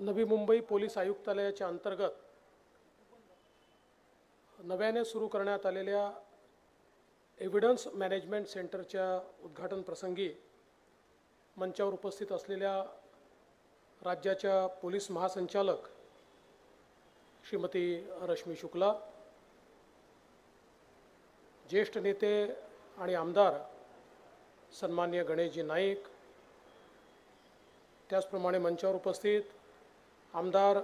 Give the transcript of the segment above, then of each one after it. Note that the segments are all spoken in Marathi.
नवी मुंबई पोलीस आयुक्तालयाच्या अंतर्गत नव्याने सुरू करण्यात आलेल्या एव्हिडन्स मॅनेजमेंट सेंटरच्या उद्घाटन प्रसंगी मंचावर उपस्थित असलेल्या राज्याच्या पोलीस महासंचालक श्रीमती रश्मी शुक्ला ज्येष्ठ नेते आणि आमदार सन्मान्य गणेशजी नाईक त्याचप्रमाणे मंचावर उपस्थित आमदार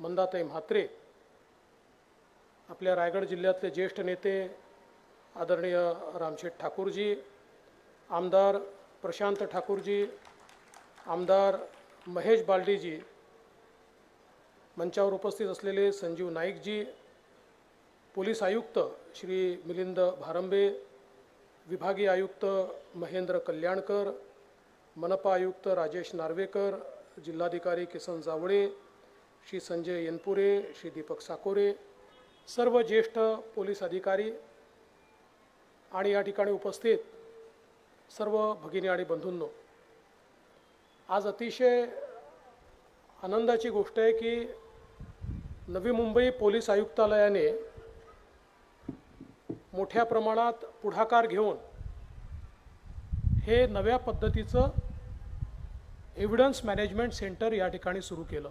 मंदाताई म्हात्रे आपल्या रायगड जिल्ह्यातले ज्येष्ठ नेते आदरणीय रामशेठ ठाकूरजी आमदार प्रशांत ठाकूरजी आमदार महेश बालडीजी मंचावर उपस्थित असलेले संजीव नाईकजी पोलीस आयुक्त श्री मिलिंद भारंबे विभागीय आयुक्त महेंद्र कल्याणकर मनपा आयुक्त राजेश नार्वेकर जिल्हाधिकारी किसन जावळे श्री संजय येनपुरे श्री दीपक साकोरे सर्व ज्येष्ठ पोलीस अधिकारी आणि या ठिकाणी उपस्थित सर्व भगिनी आणि बंधूंनो आज अतिशय आनंदाची गोष्ट आहे की नवी मुंबई पोलीस आयुक्तालयाने मोठ्या प्रमाणात पुढाकार घेऊन हे नव्या पद्धतीचं एव्हिडन्स मॅनेजमेंट सेंटर या ठिकाणी सुरू केलं.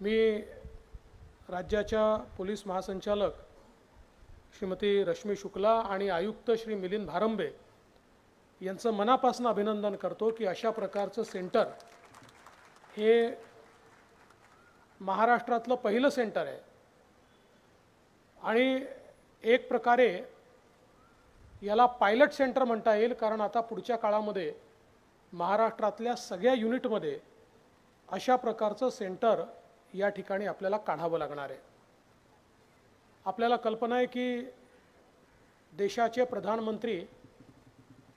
मी राज्याच्या पोलीस महासंचालक श्रीमती रश्मी शुक्ला आणि आयुक्त श्री मिलिंद भारंबे यांचं मनापासून अभिनंदन करतो की अशा प्रकारचं सेंटर हे महाराष्ट्रातलं पहिलं सेंटर आहे. आणि एक प्रकारे याला पायलट सेंटर म्हणता येईल कारण आता पुढच्या काळामध्ये महाराष्ट्रातल्या सगळ्या युनिटमध्ये अशा प्रकारचं सेंटर या ठिकाणी आपल्याला काढावं लागणार आहे. आपल्याला कल्पना आहे की देशाचे प्रधानमंत्री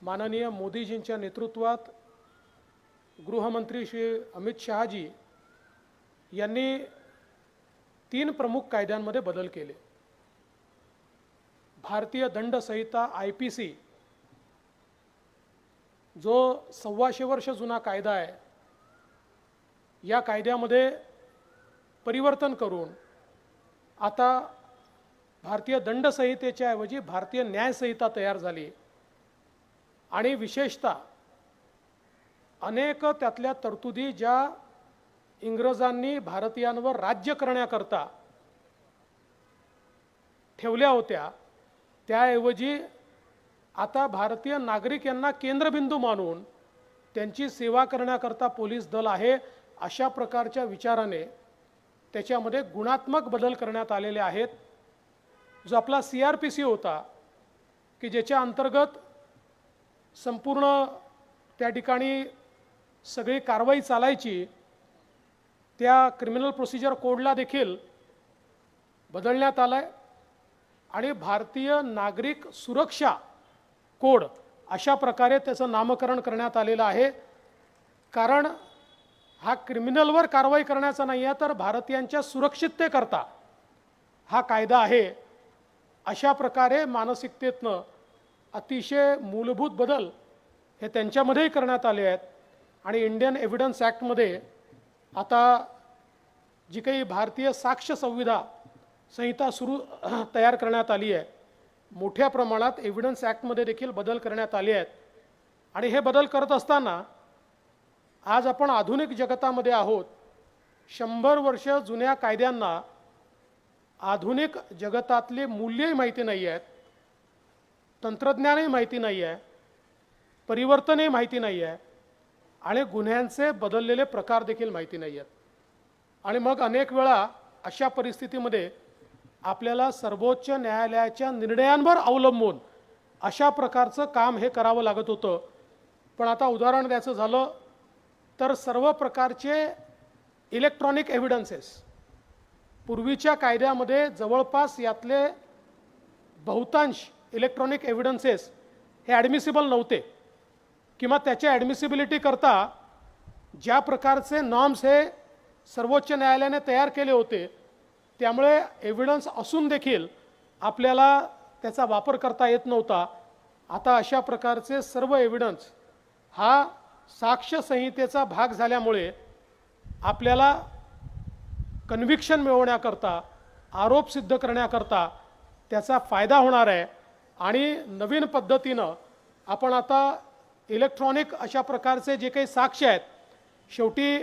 माननीय मोदीजींच्या नेतृत्वात गृहमंत्री श्री अमित शहाजी यांनी तीन प्रमुख कायद्यांमध्ये बदल केले. भारतीय दंड संहिता आय पी सी जो सव्वाशे वर्ष जुना कायदा आहे या कायद्यामध्ये परिवर्तन करून आता भारतीय दंड संहितेच्या ऐवजी भारतीय न्यायसंहिता तयार झाली. आणि विशेषतः अनेक त्यातल्या तरतुदी ज्या इंग्रजांनी भारतीयांवर राज्य करण्याकरता ठेवल्या होत्या त्याऐवजी आता भारतीय नागरिक यांना केंद्रबिंदू मानून त्यांची सेवा करण्याकरता पोलीस दल आहे अशा प्रकारच्या विचाराने त्याच्यामध्ये गुणात्मक बदल करण्यात आलेले आहेत. जो आपला सी आर पी सी होता की ज्याच्या अंतर्गत संपूर्ण त्या ठिकाणी सगळी कारवाई चालायची त्या क्रिमिनल प्रोसिजर कोडला देखील बदलण्यात आलं आहे आणि भारतीय नागरिक सुरक्षा कोड अशा प्रकारे त्याचं नामकरण करण्यात आलेलं आहे. कारण हा क्रिमिनलवर कारवाई करण्याचा नाही आहे तर भारतीयांच्या सुरक्षिततेकरता हा कायदा आहे. अशा प्रकारे मानसिकतेतनं अतिशय मूलभूत बदल हे त्यांच्यामध्येही करण्यात आले आहेत. आणि इंडियन एव्हिडन्स ॲक्टमध्ये आता जी काही भारतीय साक्ष संविधा संहिता सुरू तयार करण्यात आली आहे मोठ्या प्रमाणात एव्हिडन्स ॲक्टमध्ये देखील बदल करण्यात आले आहेत. आणि हे बदल करत असताना आज आपण आधुनिक जगतामध्ये आहोत. शंभर वर्ष जुन्या कायद्यांना आधुनिक जगतातले मूल्यही माहिती नाही आहेत. तंत्रज्ञानही माहिती नाही आहे. परिवर्तनही माहिती नाही आहे. आणि गुन्ह्यांचे बदललेले प्रकार देखील माहिती नाही आहेत. आणि मग अनेक वेळा अशा परिस्थितीमध्ये आपल्याला सर्वोच्च न्यायालयाच्या निर्णयांवर अवलंबून अशा प्रकारचं काम हे करावं लागत होतं. पण आता उदाहरण द्यायचं झालं तर सर्व प्रकारचे इलेक्ट्रॉनिक एव्हिडन्सेस पूर्वीच्या कायद्यामध्ये जवळपास यातले बहुतांश इलेक्ट्रॉनिक एव्हिडन्सेस हे ॲडमिसिबल नव्हते. किंवा त्याच्या ॲडमिसिबिलिटी करता ज्या प्रकारचे नॉर्म्स हे सर्वोच्च न्यायालयाने तयार केले होते त्यामुळे एव्हिडन्स असून देखील आपल्याला त्याचा वापर करता येत नव्हता. आता अशा प्रकारचे सर्व एव्हिडन्स हा साक्षसंहितेचा भाग झाल्यामुळे आपल्याला कन्व्हिक्शन मिळवण्याकरता आरोप सिद्ध करण्याकरता त्याचा फायदा होणार आहे. आणि नवीन पद्धतीनं आपण आता इलेक्ट्रॉनिक अशा प्रकारचे जे काही साक्ष आहेत शेवटी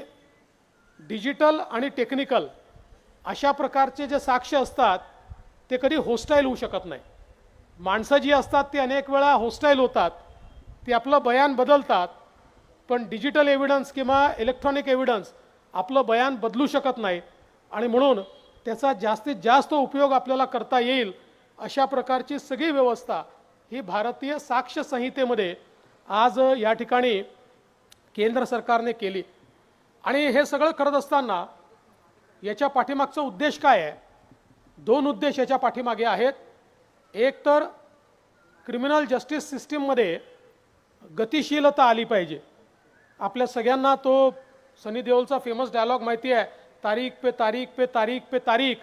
डिजिटल आणि टेक्निकल अशा प्रकारचे जे साक्ष असतात ते कधी होस्टाईल होऊ शकत नाही. माणसं जी असतात ती अनेक वेळा होस्टाईल होतात. ती आपलं बयान बदलतात. पण डिजिटल एव्हिडन्स किंवा इलेक्ट्रॉनिक एव्हिडन्स आपलं बयान बदलू शकत नाही. आणि म्हणून त्याचा जास्तीत जास्त उपयोग आपल्याला करता येईल अशा प्रकारची सगळी व्यवस्था ही भारतीय साक्ष संहितेमध्ये आज या ठिकाणी केंद्र सरकारने केली. आणि हे सगळं करत असताना याच्या पाठीमागचा उद्देश काय आहे? दोन उद्देश याच्या पाठीमागे आहेत. एक तर क्रिमिनल जस्टिस सिस्टीममध्ये गतिशीलता आली पाहिजे. आपल्या सगळ्यांना तो सनी देओलचा फेमस डायलॉग माहिती आहे तारीख पे तारीख पे तारीख पे तारीख.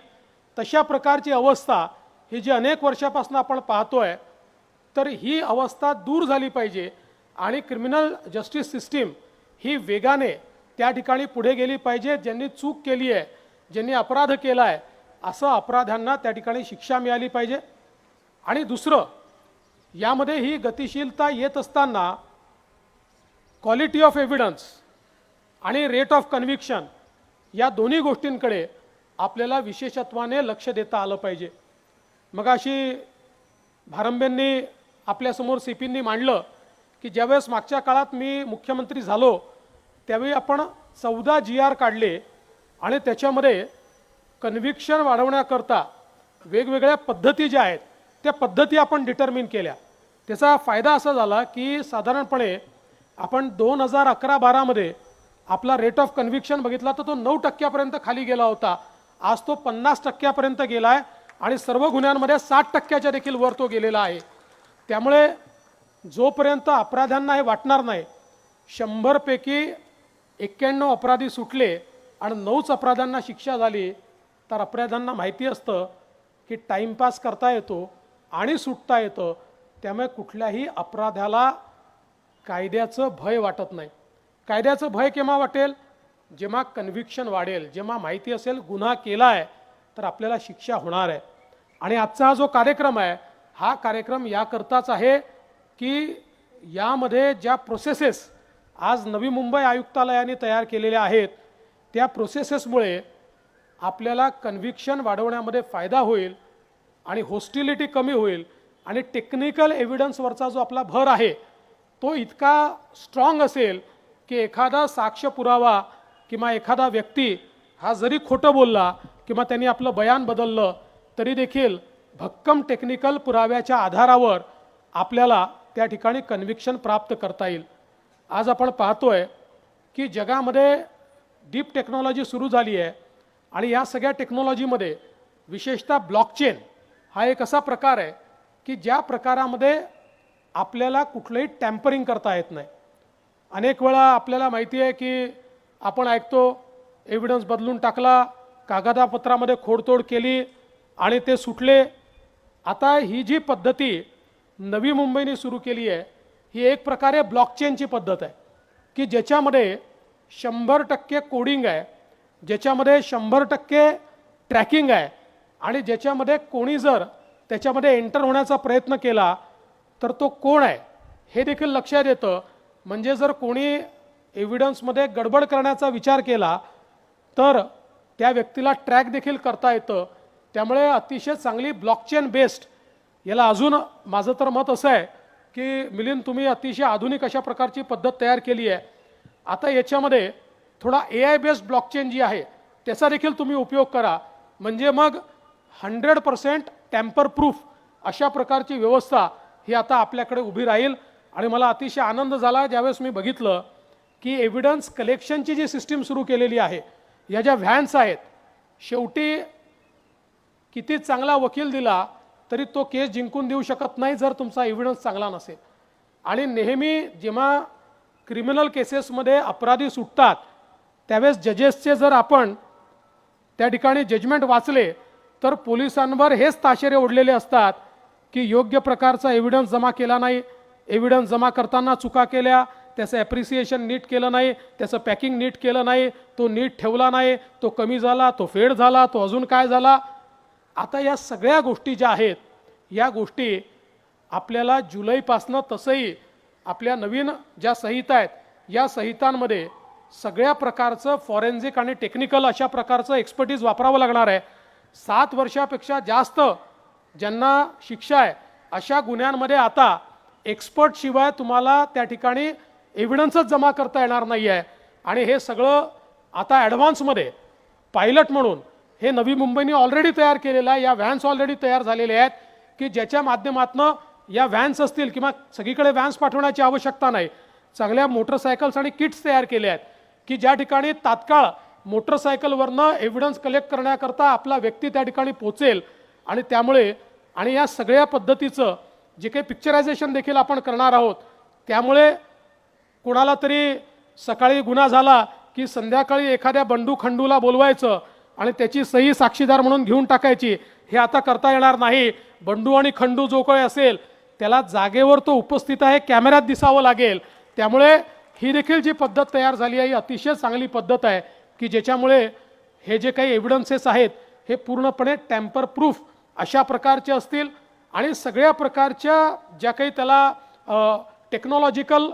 तशा प्रकारची अवस्था ही जी अनेक वर्षापासून आपण पाहतो आहे तर ही अवस्था दूर झाली पाहिजे आणि क्रिमिनल जस्टिस सिस्टीम ही वेगाने त्या ठिकाणी पुढे गेली पाहिजे ज्यांनी चूक केली आहे. ज्यांनी अपराध केला आहे असं अपराध्यांना त्या ठिकाणी शिक्षा मिळाली पाहिजे. आणि दुसरं यामध्ये ही गतिशीलता येत असताना क्वालिटी ऑफ एव्हिडन्स आणि रेट ऑफ कन्व्हिक्शन या दोन्ही गोष्टींकडे आपल्याला विशेषत्वाने लक्ष देता आलं पाहिजे. मग अशी भारंबेंनी आपल्यासमोर सीपींनी मांडलं की ज्यावेळेस मागच्या काळात मी मुख्यमंत्री झालो त्यावेळी आपण चौदा जी आर काढले. आणि त्याच्यामध्ये कन्व्हिक्शन वाढवण्याकरता वेगवेगळ्या पद्धती ज्या आहेत त्या पद्धती आपण डिटर्मिन केल्या. त्याचा फायदा असा झाला की साधारणपणे आपण दोन हजार अकरा बारामध्ये आपला रेट ऑफ कन्व्हिक्शन बघितला तर तो नऊ टक्क्यापर्यंत खाली गेला होता. आज तो पन्नास टक्क्यापर्यंत गेला आहे आणि सर्व गुन्ह्यांमध्ये साठ टक्क्याच्या देखील वर तो गेलेला आहे. त्यामुळे जोपर्यंत अपराध्यांना हे वाटणार नाही शंभरपैकी एक्क्याण्णव अपराधी सुटले आणि नऊच अपराधांना शिक्षा झाली तर अपराधांना माहिती असतं की टाईमपास करता येतो आणि सुटता येतं. त्यामुळे कुठल्याही अपराध्याला कायद्याचं भय वाटत नाही. कायद्याचं भय केव्हा वाटेल? जेव्हा कन्व्हिक्शन वाढेल जेव्हा माहिती असेल गुन्हा केला आहे तर आपल्याला शिक्षा होणार आहे. आणि आजचा हा जो कार्यक्रम आहे हा कार्यक्रम याकरताच आहे की यामध्ये ज्या प्रोसेसेस आज नवी मुंबई आयुक्तालयाने तयार केलेल्या आहेत त्या प्रोसेसेसमुळे आपल्याला कन्व्हिक्शन वाढवण्यामध्ये फायदा होईल आणि होस्टिलिटी कमी होईल आणि टेक्निकल एव्हिडन्सवरचा जो आपला भर आहे तो इतका स्ट्रॉंग असेल की एखादा साक्ष पुरावा किंवा एखादा व्यक्ती हा जरी खोटं बोलला किंवा त्यांनी आपलं बयान बदललं तरी देखील भक्कम टेक्निकल पुराव्याच्या आधारावर आपल्याला त्या ठिकाणी कन्व्हिक्शन प्राप्त करता येईल. आज आपण पाहतोय की जगामध्ये डीप टेक्नॉलॉजी सुरू झाली आहे आणि या सगळ्या टेक्नॉलॉजीमध्ये विशेषतः ब्लॉकचेन हा एक असा प्रकार आहे की ज्या प्रकारामध्ये आपल्याला कुठलंही टॅम्परिंग करता येत नाही. अनेक वेळा आपल्याला माहिती आहे की आपण ऐकतो एव्हिडन्स बदलून टाकला कागदापत्रामध्ये खोडतोड केली आणि ते सुटले. आता ही जी पद्धती नवी मुंबईने सुरू केली आहे ही एक प्रकारे ब्लॉकचेनची पद्धत आहे की ज्याच्यामध्ये शंभर टक्के कोडिंग आहे ज्याच्यामध्ये शंभर टक्के ट्रॅकिंग आहे आणि ज्याच्यामध्ये कोणी जर त्याच्यामध्ये एंटर होण्याचा प्रयत्न केला तर तो कोण आहे हे देखील लक्षात येतं. म्हणजे जर कोणी एव्हिडन्समध्ये गडबड करण्याचा विचार केला तर त्या व्यक्तीला ट्रॅक देखील करता येतं. त्यामुळे अतिशय चांगली ब्लॉकचेन बेस्ड याला अजून माझं तर मत असं आहे की मिलिंद तुम्ही अतिशय आधुनिक अशा प्रकारची पद्धत तयार केली आहे. आता याच्यामध्ये थोडा ए आय बेस्ड ब्लॉकचेन जी आहे त्याचा देखील तुम्ही उपयोग करा. म्हणजे मग हंड्रेड पर्सेंट टॅम्पर प्रूफ अशा प्रकारची व्यवस्था ही आता आपल्याकडे उभी राहील. आणि मला अतिशय आनंद झाला ज्यावेळेस मी बघितलं की एव्हिडन्स कलेक्शनची जी सिस्टीम सुरू केलेली आहे या ज्या व्हॅन्स आहेत शेवटी किती चांगला वकील दिला तरी तो केस जिंकून देऊ शकत नाही जर तुमचा एव्हिडन्स चांगला नसेल. आणि नेहमी जेव्हा क्रिमिनल केसेसमध्ये अपराधी सुटतात त्यावेळेस जजेसचे जर आपण त्या ठिकाणी जजमेंट वाचले तर पोलिसांवर हेच ताशेरे ओढलेले असतात की योग्य प्रकारचा एव्हिडन्स जमा केला नाही. एव्हिडन्स जमा करताना चुका केल्या त्याचं ॲप्रिसिएशन नीट केलं नाही त्याचं पॅकिंग नीट केलं नाही तो नीट ठेवला नाही तो कमी झाला तो फेड झाला तो अजून काय झाला? आता या सगळ्या गोष्टी ज्या आहेत या गोष्टी आपल्याला जुलैपासनं तसंही आपल्या नवीन ज्या संहिता आहेत या संहितांमध्ये सगळ्या प्रकारचं फॉरेन्सिक आणि टेक्निकल अशा प्रकारचं एक्सपर्टीज वापरावं लागणार आहे. सात वर्षापेक्षा जास्त ज्यांना शिक्षा आहे अशा गुन्ह्यांमध्ये आता एक्सपर्टशिवाय तुम्हाला त्या ठिकाणी एव्हिडन्सच जमा करता येणार नाही आहे आणि हे सगळं आता ॲडव्हान्समध्ये पायलट म्हणून हे नवी मुंबईने ऑलरेडी तयार केलेलं आहे या व्हॅन्स ऑलरेडी तयार झालेले आहेत की ज्याच्या माध्यमातनं या व्हॅन्स असतील किंवा सगळीकडे व्हॅन्स पाठवण्याची आवश्यकता नाही. चांगल्या मोटरसायकल्स आणि किट्स तयार केले आहेत की ज्या ठिकाणी तात्काळ मोटरसायकलवरनं एव्हिडन्स कलेक्ट करण्याकरता आपला व्यक्ती त्या ठिकाणी पोचेल. आणि त्यामुळे आणि या सगळ्या पद्धतीचं जे काही पिक्चरायझेशन देखील आपण करणार आहोत त्यामुळे कोणाला तरी सकाळी गुन्हा झाला की संध्याकाळी एखाद्या बंडू खंडूला बोलवायचं आणि त्याची सही साक्षीदार म्हणून घेऊन टाकायची हे आता करता येणार नाही. बंडू आणि खंडू जो काही असेल त्याला जागेवर तो उपस्थित आहे कॅमेऱ्यात दिसावं लागेल. त्यामुळे ही देखील जी पद्धत तयार झाली आहे ही अतिशय चांगली पद्धत आहे की ज्याच्यामुळे हे जे काही एव्हिडन्सेस आहेत हे पूर्णपणे टॅम्पर प्रूफ अशा प्रकारचे असतील आणि सगळ्या प्रकारच्या ज्या काही त्याला टेक्नॉलॉजिकल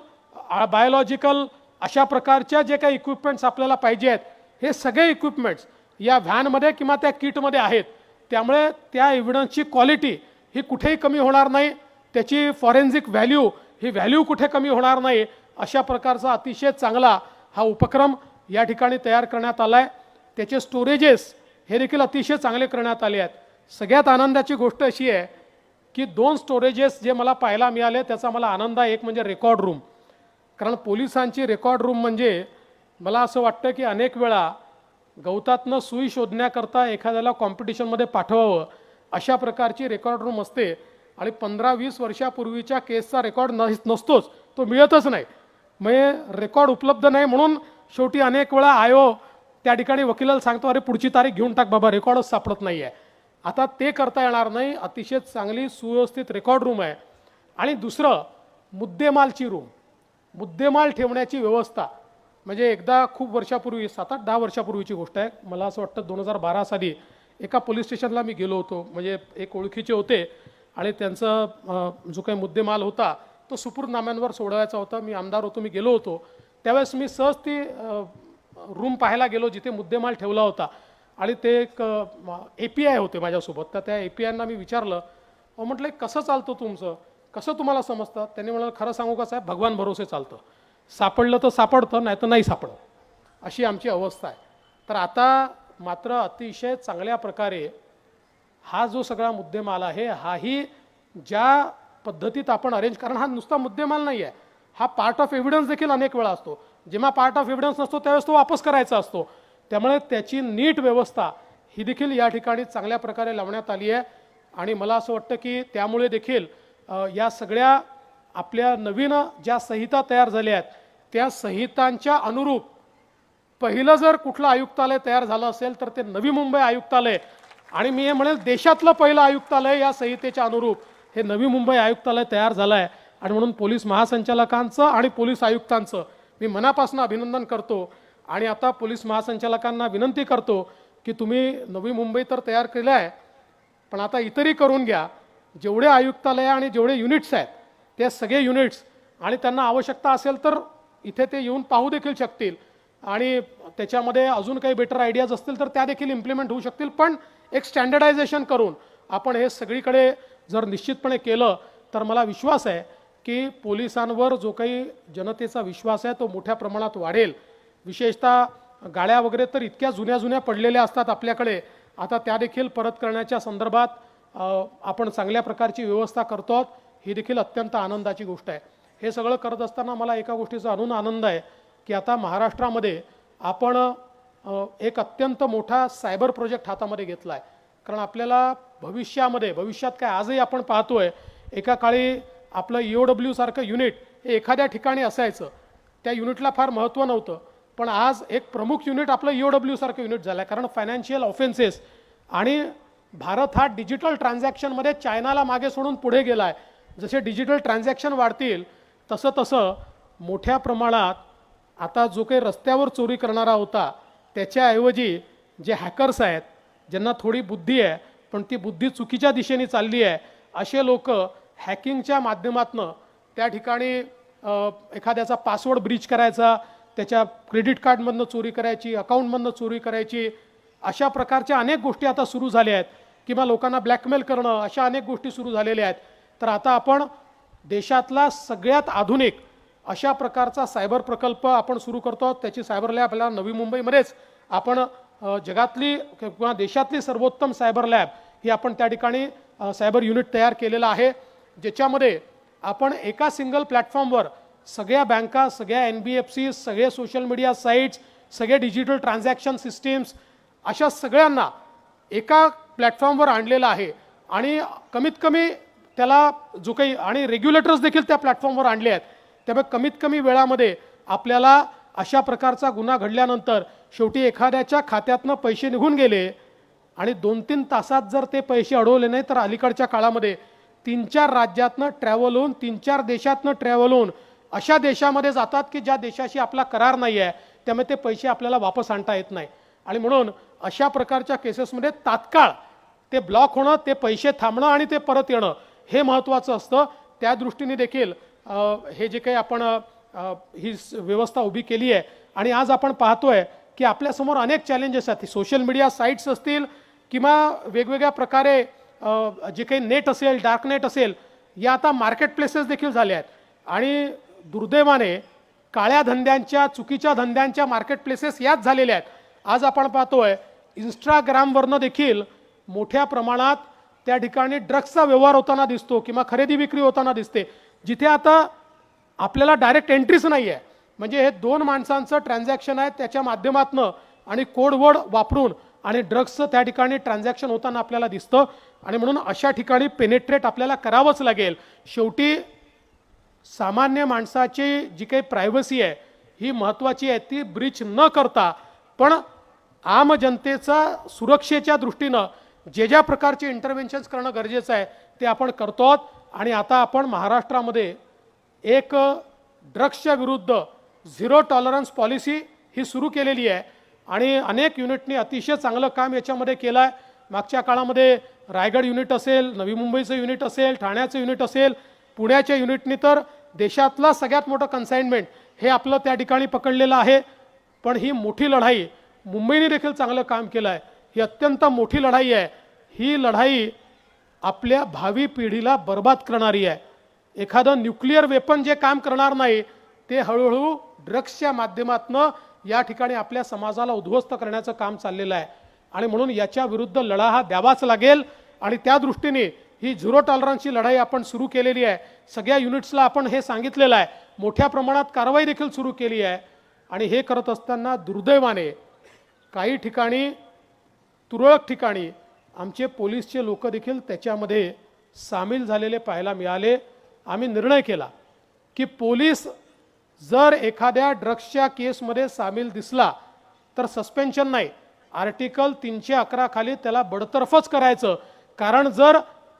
बायोलॉजिकल अशा प्रकारच्या जे काही इक्विपमेंट्स आपल्याला पाहिजे आहेत हे सगळे इक्विपमेंट्स या व्हॅनमध्ये किंवा त्या किटमध्ये आहेत. त्यामुळे त्या एव्हिडन्सची क्वालिटी ही कुठेही कमी होणार नाही. त्याची फॉरेन्सिक व्हॅल्यू ही व्हॅल्यू कुठे कमी होणार नाही अशा प्रकारचा अतिशय चांगला हा उपक्रम या ठिकाणी तयार करण्यात आला आहे त्याचे स्टोरेजेस हे देखील अतिशय चांगले करण्यात आले आहेत. सगळ्यात आनंदाची गोष्ट अशी आहे की दोन स्टोरेजेस जे मला पाहायला मिळाले त्याचा मला आनंद आहे. एक म्हणजे रेकॉर्ड रूम कारण पोलिसांची रेकॉर्ड रूम म्हणजे मला असं वाटतं की अनेक वेळा गवतातनं सुई शोधण्याकरता एखाद्याला कॉम्पिटिशनमध्ये पाठवावं अशा प्रकारची रेकॉर्ड रूम असते. आणि पंधरा वीस वर्षापूर्वीच्या केसचा रेकॉर्ड न नसतोच तो मिळतच नाही. म्हणजे रेकॉर्ड उपलब्ध नाही म्हणून शेवटी अनेक वेळा आयो त्या ठिकाणी वकिलाला सांगतो अरे पुढची तारीख घेऊन टाक बाबा रेकॉर्डच सापडत नाही आहे आता ते करता येणार नाही अतिशय चांगली सुव्यवस्थित रेकॉर्ड रूम आहे. आणि दुसरं मुद्देमालची रूम. मुद्देमाल ठेवण्याची व्यवस्था. म्हणजे एकदा खूप वर्षापूर्वी सात आठ दहा वर्षापूर्वीची गोष्ट आहे. मला असं वाटतं दोन हजार बारा साली एका पोलीस स्टेशनला मी गेलो होतो. म्हणजे एक ओळखीचे होते. आणि त्यांचं जो काही मुद्देमाल होता तो सुपूर्दनाम्यांवर सोडवायचा होता. मी आमदार होतो मी गेलो होतो. त्यावेळेस मी सहज ती रूम पाहायला गेलो जिथे मुद्देमाल ठेवला होता. आणि ते एक ए पी आय होते माझ्यासोबत. तर त्या ए पी आयना मी विचारलं अहो म्हटलं कसं चालतं तुमचं? कसं तुम्हाला समजतं? त्यांनी म्हणाल खरं सांगू का साहेब भगवान भरोसे चालतं. सापडलं तर सापडतं नाही तर नाही सापडत. अशी आमची अवस्था आहे. तर आता मात्र अतिशय चांगल्या प्रकारे हा जो सगळा मुद्देमाल आहे हाही ज्या पद्धतीत आपण अरेंज कारण हा नुसता मुद्देमाल नाही आहे हा पार्ट ऑफ एव्हिडन्स देखील अनेक वेळा असतो. जेव्हा पार्ट ऑफ एव्हिडन्स नसतो त्यावेळेस तो वापस करायचा असतो. त्यामुळे त्याची नीट व्यवस्था ही देखील या ठिकाणी चांगल्या प्रकारे लावण्यात आली आहे. आणि मला असं वाटतं की त्यामुळे देखील या सगळ्या आपल्या नवीन ज्या संहिता तयार झाल्या आहेत त्या संहितांच्या अनुरूप पहिलं जर कुठलं आयुक्तालय तयार झालं असेल तर ते नवी मुंबई आयुक्तालय आणि मी हे म्हणेल देशातलं पहिलं आयुक्तालय या संहितेच्या अनुरूप हे नवी मुंबई आयुक्तालय तयार झालं आहे आणि म्हणून पोलीस महासंचालकांचं आणि पोलीस आयुक्तांचं मी मनापासून अभिनंदन करतो. आणि आता पोलीस महासंचालकांना विनंती करतो की तुम्ही नवी मुंबई तर तयार केलं आहे पण आता इतरही करून घ्या. जेवढे आयुक्तालय आणि जेवढे युनिट्स आहेत ते सगळे युनिट्स आणि त्यांना आवश्यकता असेल तर इथे ते येऊन पाहू देखील शकतील. आणि त्याच्यामध्ये अजून काही बेटर आयडियाज असतील तर त्या देखील इम्प्लिमेंट होऊ शकतील. पण एक स्टँडर्डायझेशन करून आपण हे सगळीकडे जर निश्चितपणे केलं तर मला विश्वास आहे की पोलिसांवर जो काही जनतेचा विश्वास आहे तो मोठ्या प्रमाणात वाढेल. विशेषतः गाड्या वगैरे तर इतक्या जुन्या जुन्या पडलेल्या असतात आपल्याकडे. आता त्या देखील परत करण्याच्या संदर्भात आपण चांगल्या प्रकारची व्यवस्था करतो आहोत. ही देखील अत्यंत आनंदाची गोष्ट आहे. हे सगळं करत असताना मला एका गोष्टीचा अनून आनंद आहे की आता महाराष्ट्रामध्ये आपण एक अत्यंत मोठा सायबर प्रोजेक्ट हातामध्ये घेतला आहे कारण आपल्याला भविष्यामध्ये भविष्यात काय आजही आपण पाहतोय एका काळी आपलं ई ओ डब्ल्यू सारखं युनिट हे एखाद्या ठिकाणी असायचं. त्या युनिटला फार महत्त्व नव्हतं. पण आज एक प्रमुख युनिट आपलं ई ओ डब्ल्यू सारखं युनिट झालं आहे कारण फायनान्शियल ऑफेन्सेस आणि भारत हा डिजिटल ट्रान्झॅक्शनमध्ये चायनाला मागे सोडून पुढे गेला आहे जसे डिजिटल ट्रान्झॅक्शन वाढतील तसं तसं मोठ्या प्रमाणात आता जो काही रस्त्यावर चोरी करणारा होता त्याच्याऐवजी जे हॅकर्स आहेत ज्यांना थोडी बुद्धी आहे पण ती बुद्धी चुकीच्या दिशेने चालली आहे असे लोक हॅकिंगच्या माध्यमातनं त्या ठिकाणी एखाद्याचा पासवर्ड ब्रीच करायचा त्याच्या क्रेडिट कार्डमधनं चोरी करायची अकाउंटमधनं चोरी करायची अशा प्रकारच्या अनेक गोष्टी आता सुरू झाल्या आहेत. किंवा लोकांना ब्लॅकमेल करणं अशा अनेक गोष्टी सुरू झालेल्या आहेत. तर आता आपण देशातला सगळ्यात आधुनिक अशा प्रकारचा सायबर प्रकल्प आपण सुरू करतो. आहोत त्याची सायबर लॅब आपल्याला नवी मुंबईमध्येच आपण जगातली किंवा देशातली सर्वोत्तम सायबर लॅब ही आपण त्या ठिकाणी सायबर युनिट तयार केलेलं आहे. ज्याच्यामध्ये आपण एका सिंगल प्लॅटफॉर्मवर सगळ्या बँका सगळ्या एन बी एफ सी सगळे सोशल मीडिया साईट्स सगळे डिजिटल ट्रान्झॅक्शन सिस्टीम्स अशा सगळ्यांना एका प्लॅटफॉर्मवर आणलेलं आहे. आणि कमीत कमी त्याला जो काही आणि रेग्युलेटर्स देखील त्या प्लॅटफॉर्मवर आणले आहेत. त्यामुळे कमीत कमी वेळामध्ये आपल्याला अशा प्रकारचा गुन्हा घडल्यानंतर शेवटी एखाद्याच्या खात्यातनं पैसे निघून गेले आणि दोन तीन तासात जर ते पैसे अडवले नाही तर अलीकडच्या काळामध्ये तीन चार राज्यातनं ट्रॅव्हल होऊन तीन चार देशातनं ट्रॅव्हल होऊन अशा देशामध्ये जातात की ज्या देशाशी आपला करार नाही आहे त्यामुळे ते पैसे आपल्याला वापस आणता येत नाही. आणि म्हणून अशा प्रकारच्या केसेसमध्ये तात्काळ ते ब्लॉक होणं ते पैसे थांबणं आणि ते परत येणं हे महत्त्वाचं असतं. त्या दृष्टीने देखील हे जे काही आपण ही स- व्यवस्था उभी केली आहे आणि आज आपण पाहतोय की आपल्यासमोर अनेक चॅलेंजेस आहेत. सोशल मीडिया साईट्स असतील किंवा वेगवेगळ्या प्रकारे जे काही नेट असेल डार्क नेट असेल या आता मार्केट प्लेसेस देखील झाले आहेत. आणि दुर्दैवाने काळ्या धंद्यांच्या चुकीच्या धंद्यांच्या मार्केट प्लेसेस याच झालेल्या आहेत. आज आपण पाहतोय इंस्टाग्रामवरनं देखील मोठ्या प्रमाणात त्या ठिकाणी ड्रग्सचा व्यवहार होताना दिसतो किंवा खरेदी विक्री होताना दिसते. जिथे आता आपल्याला डायरेक्ट एंट्रीच नाही आहे म्हणजे हे दोन माणसांचं ट्रान्झॅक्शन आहे त्याच्या माध्यमातनं आणि कोडवर्ड वापरून आणि ड्रग्सचं त्या ठिकाणी ट्रान्झॅक्शन होताना आपल्याला दिसतं. आणि म्हणून अशा ठिकाणी पेनेट्रेट आपल्याला करावंच लागेल. शेवटी सामान्य माणसाची जी काही प्रायव्हसी आहे ही महत्त्वाची आहे ती ब्रीच न करता. पण आम जनतेचा सुरक्षेच्या दृष्टीनं जे ज्या प्रकारचे इंटरव्हेन्शन्स करणं गरजेचं आहे ते आपण करतो आहोत आणि आता आपण महाराष्ट्रामध्ये एक ड्रग्सच्या विरुद्ध झिरो टॉलरन्स पॉलिसी ही सुरू केलेली आहे. आणि अनेक युनिटनी अतिशय चांगलं काम याच्यामध्ये केलं आहे मागच्या काळामध्ये रायगड युनिट असेल नवी मुंबईचं युनिट असेल ठाण्याचं युनिट असेल पुण्याच्या युनिटनी तर देशातला सगळ्यात मोठं कन्साइनमेंट हे आपलं त्या ठिकाणी पकडलेलं आहे. पण ही मोठी लढाई मुंबईने देखील चांगलं काम केलं आहे ही अत्यंत मोठी लढाई आहे. ही लढाई आपल्या भावी पिढीला बर्बाद करणारी आहे. एखादं न्यूक्लिअर वेपन जे काम करणार नाही ते हळूहळू ड्रग्सच्या माध्यमातनं या ठिकाणी आपल्या समाजाला उद्ध्वस्त करण्याचं काम चाललेलं आहे. आणि म्हणून याच्या विरुद्ध लढा हा द्यावाच लागेल. आणि त्या दृष्टीने ही झिरो टॉलरन्सची लढाई आपण सुरू केलेली आहे. सगळ्या युनिट्सला आपण हे सांगितलेलं आहे. मोठ्या प्रमाणात कारवाई देखील सुरू केली आहे. आणि हे करत असताना दुर्दैवाने काही ठिकाणी तुरळक ठिकाणी आमचे पोलीसचे लोक देखील त्याच्यामध्ये सामील झालेले पाहायला मिळाले. आम्ही निर्णय केला की पोलीस जर एखाद्या ड्रग्सच्या केसमध्ये सामील दिसला तर सस्पेन्शन नाही. आर्टिकल तीनशे अकरा खाली त्याला बडतर्फच करायचं. कारण जर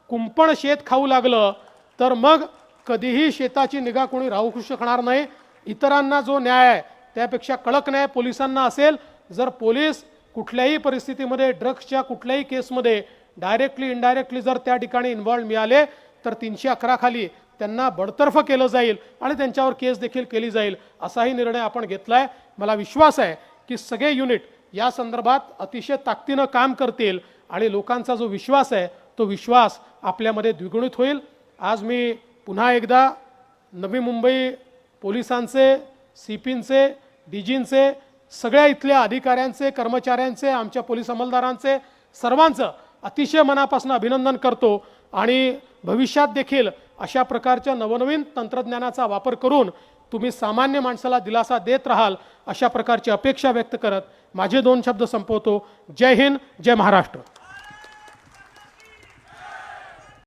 कुंपण शेत खाऊ लागलं तर मग कधीही शेताची निगा कोणी राहू शकणार नाही. इतरांना जो न्याय आहे त्यापेक्षा कडक न्याय पोलिसांना असेल. जर पोलीस कुठल्याही परिस्थितीमध्ये ड्रग्सच्या कुठल्याही केसमध्ये डायरेक्टली इनडायरेक्टली जर त्या ठिकाणी इन्व्हॉल्व मिळाले तर तीनशे अकरा खाली त्यांना बडतर्फ केलं जाईल आणि त्यांच्यावर केस देखील केली जाईल असाही निर्णय आपण घेतला आहे मला विश्वास आहे की सगळे युनिट या संदर्भात अतिशय ताकदीनं काम करतील आणि लोकांचा जो विश्वास आहे तो विश्वास आपल्यामध्ये द्विगुणित होईल. आज मी पुन्हा एकदा नवी मुंबई पोलिसांचे सी पींचे डीजींचे सगळ्या इथल्या अधिकाऱ्यांचे कर्मचाऱ्यांचे आमच्या पोलीस अंमलदारांचे सर्वांचं अतिशय मनापासून अभिनंदन करतो आणि भविष्यात देखील अशा प्रकारच्या नवनवीन तंत्रज्ञानाचा वापर करून तुम्ही सामान्य माणसाला दिलासा देत राहाल अशा प्रकारची अपेक्षा व्यक्त करत माझे दोन शब्द संपवतो. जय हिंद जय महाराष्ट्र.